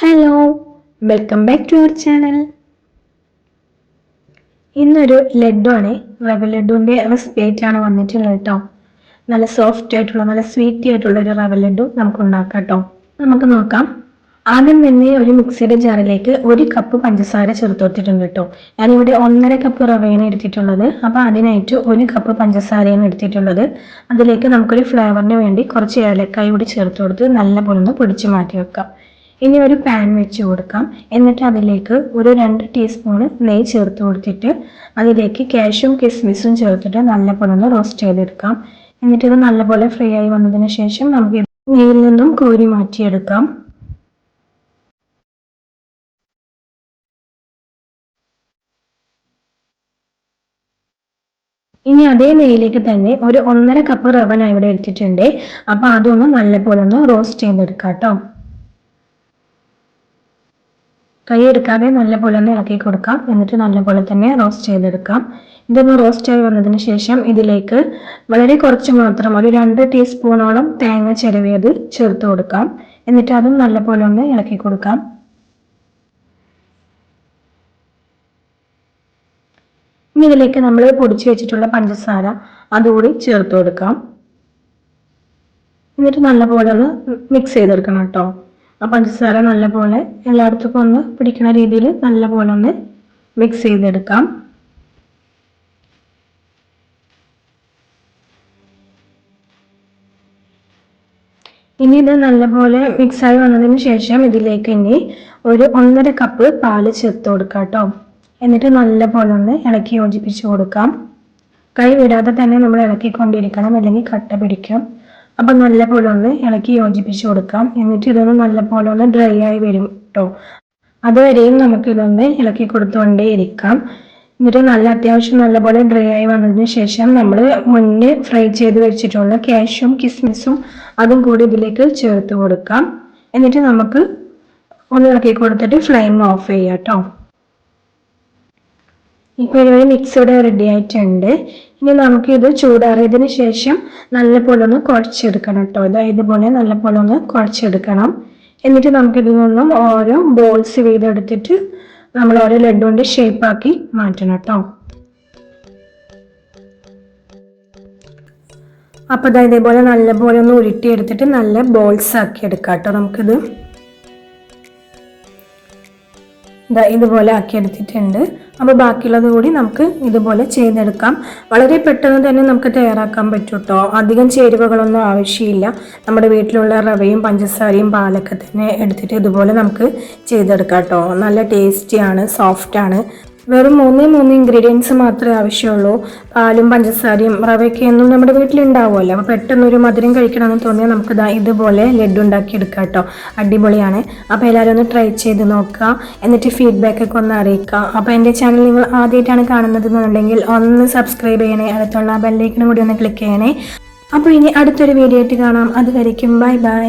Hello welcome back to our channel ഇന്നൊരു ലഡു ആണ് റവ ലഡുവിന്റെ റെസിപ്പി ആയിട്ടാണ് വന്നിട്ടുള്ളത് കേട്ടോ നല്ല സോഫ്റ്റ് ആയിട്ടുള്ള നല്ല സ്വീറ്റി ആയിട്ടുള്ള ഒരു റവ ലഡു നമുക്ക് ഉണ്ടാക്കാം കേട്ടോ നമുക്ക് നോക്കാം. ആദ്യം തന്നെ ഒരു മിക്സിയുടെ ജാറിലേക്ക് ഒരു കപ്പ് പഞ്ചസാര ചേർത്ത് കൊടുത്തിട്ടുണ്ട് കേട്ടോ ഞാനിവിടെ ഒന്നര കപ്പ് റവയാണ് എടുത്തിട്ടുള്ളത്. അപ്പോൾ അതിനായിട്ട് ഒരു കപ്പ് പഞ്ചസാരയാണ് എടുത്തിട്ടുള്ളത്. അതിലേക്ക് നമുക്കൊരു ഫ്ലേവറിന് വേണ്ടി കുറച്ച് ഏലക്കായ കൂടി ചേർത്ത് കൊടുത്ത് നല്ല പോലൊന്ന് ഒന്ന് പൊടിച്ച് മാറ്റി വെക്കാം. ഇനി ഒരു പാൻ വെച്ച് കൊടുക്കാം. എന്നിട്ട് അതിലേക്ക് ഒരു രണ്ട് ടീസ്പൂൺ നെയ്യ് ചേർത്ത് കൊടുത്തിട്ട് അതിലേക്ക് കാഷ്യും കിസ്മിസും ചേർത്തിട്ട് നല്ലപോലെ ഒന്ന് റോസ്റ്റ് ചെയ്തെടുക്കാം. എന്നിട്ട് ഇത് നല്ലപോലെ ഫ്രൈ ആയി വന്നതിന് ശേഷം നമുക്ക് നെയ്യിൽ നിന്നും കോരി മാറ്റിയെടുക്കാം. ഇനി അതേ നെയ്യിലേക്ക് തന്നെ ഒരു ഒന്നര കപ്പ് റവ ഞാൻ ഇവിടെ എടുത്തിട്ടുണ്ട്. അപ്പൊ അതൊന്ന് നല്ലപോലെ ഒന്ന് റോസ്റ്റ് ചെയ്തെടുക്കാം കേട്ടോ. കൈ എടുക്കാതെ നല്ലപോലെ ഒന്ന് ഇളക്കി കൊടുക്കാം. എന്നിട്ട് നല്ലപോലെ തന്നെ റോസ്റ്റ് ചെയ്തെടുക്കാം. ഇതൊന്ന് റോസ്റ്റ് ആയി വന്നതിന് ശേഷം ഇതിലേക്ക് വളരെ കുറച്ച് മാത്രം ഒരു രണ്ട് ടീസ്പൂണോളം തേങ്ങ ചിരവിയത് ചേർത്ത് കൊടുക്കാം. എന്നിട്ട് അതും നല്ലപോലെ ഒന്ന് ഇളക്കി കൊടുക്കാം. ഇനി ഇതിലേക്ക് നമ്മൾ പൊടിച്ചു വെച്ചിട്ടുള്ള പഞ്ചസാര അതുകൂടി ചേർത്ത് കൊടുക്കാം. എന്നിട്ട് നല്ലപോലെ ഒന്ന് മിക്സ് ചെയ്തെടുക്കണം കേട്ടോ. ആ പഞ്ചസാര നല്ലപോലെ എല്ലായിടത്തും ഒന്ന് പിടിക്കുന്ന രീതിയിൽ നല്ലപോലെ ഒന്ന് മിക്സ് ചെയ്തെടുക്കാം. ഇനി ഇത് നല്ലപോലെ മിക്സായി വന്നതിന് ശേഷം ഇതിലേക്ക് ഇനി ഒരു ഒന്നര കപ്പ് പാൽ ചേർത്ത് കൊടുക്കാം കേട്ടോ എന്നിട്ട് നല്ലപോലെ ഒന്ന് ഇളക്കി യോജിപ്പിച്ച് കൊടുക്കാം. കൈ വിടാതെ തന്നെ നമ്മൾ ഇളക്കിക്കൊണ്ടിരിക്കണം അല്ലെങ്കിൽ കട്ട പിടിക്കും. അപ്പം നല്ലപോലെ ഒന്ന് ഇളക്കി യോജിപ്പിച്ചു കൊടുക്കാം. എന്നിട്ട് ഇതൊന്ന് നല്ലപോലെ ഒന്ന് ഡ്രൈ ആയി വരും കേട്ടോ അതുവരെയും നമുക്ക് ഇതൊന്ന് ഇളക്കി കൊടുത്തുകൊണ്ടേ ഇരിക്കാം. എന്നിട്ട് നല്ല അത്യാവശ്യം നല്ലപോലെ ഡ്രൈ ആയി വന്നതിന് ശേഷം നമ്മൾ മുന്നേ ഫ്രൈ ചെയ്ത് വെച്ചിട്ടുള്ള കാഷ്യും കിസ്മിസും അതും കൂടി ഇതിലേക്ക് ചേർത്ത് കൊടുക്കാം. എന്നിട്ട് നമുക്ക് ഒന്ന് ഇളക്കി കൊടുത്തിട്ട് ഫ്ലെയിം ഓഫ് ചെയ്യാം കേട്ടോ ഇപ്പോൾ ഒരു മിക്സ് ഇവിടെ റെഡി ആയിട്ടുണ്ട്. ഇനി നമുക്കിത് ചൂടാറിയതിന് ശേഷം നല്ലപോലെ ഒന്ന് കുഴച്ചെടുക്കണം കേട്ടോ. ഇത് ഇതുപോലെ നല്ലപോലെ ഒന്ന് കുഴച്ചെടുക്കണം. എന്നിട്ട് നമുക്ക് ഇതിൽ നിന്നും ഓരോ ബോൾസ് വീതെടുത്തിട്ട് നമ്മൾ ഓരോ ലഡുവിന്റെ ഷേപ്പാക്കി മാറ്റണം കേട്ടോ. അപ്പോൾ ഇതാ ഇതേപോലെ നല്ലപോലെ ഒന്ന് ഉരുട്ടിയെടുത്തിട്ട് നല്ല ബോൾസ് ആക്കി എടുക്കാം കേട്ടോ നമുക്കിത്. ഇതാ ഇതുപോലെ ആക്കി എടുത്തിട്ടുണ്ട്. അപ്പോൾ ബാക്കിയുള്ളത് കൂടി നമുക്ക് ഇതുപോലെ ചെയ്തെടുക്കാം. വളരെ പെട്ടെന്ന് തന്നെ നമുക്ക് തയ്യാറാക്കാൻ പറ്റും കേട്ടോ അധികം ചേരുവകളൊന്നും ആവശ്യമില്ല. നമ്മുടെ വീട്ടിലുള്ള റവയും പഞ്ചസാരയും പാലൊക്കെ തന്നെ എടുത്തിട്ട് ഇതുപോലെ നമുക്ക് ചെയ്തെടുക്കാം കേട്ടോ. നല്ല ടേസ്റ്റിയാണ് സോഫ്റ്റാണ് വെറും മൂന്നേ മൂന്ന് ഇൻഗ്രീഡിയൻസ് മാത്രമേ ആവശ്യമുള്ളൂ. പാലും പഞ്ചസാരയും റവയൊക്കെ ഒന്നും നമ്മുടെ വീട്ടിലുണ്ടാവുമല്ലോ. അപ്പോൾ പെട്ടെന്ന് ഒരു മധുരം കഴിക്കണമെന്ന് തോന്നിയാൽ നമുക്ക് ഇതാ ഇതുപോലെ ഉണ്ടാക്കി എടുക്കാം കേട്ടോ. അടിപൊളിയാണ്. അപ്പോൾ എല്ലാവരും ഒന്ന് ട്രൈ ചെയ്ത് നോക്കുക എന്നിട്ട് ഫീഡ്ബാക്ക് ഒക്കെ ഒന്ന് അറിയിക്കുക അപ്പോൾ എന്റെ ചാനൽ നിങ്ങൾ ആദ്യമായിട്ടാണ് കാണുന്നത് എന്നുണ്ടെങ്കിൽ ഒന്ന് സബ്സ്ക്രൈബ് ചെയ്യണേ. അടുത്തുള്ള ബെല്ലേക്കിനും കൂടി ഒന്ന് ക്ലിക്ക് ചെയ്യണേ. അപ്പോൾ ഇനി അടുത്തൊരു വീഡിയോ ആയിട്ട് കാണാം. അതുവരയ്ക്കും ബൈ ബൈ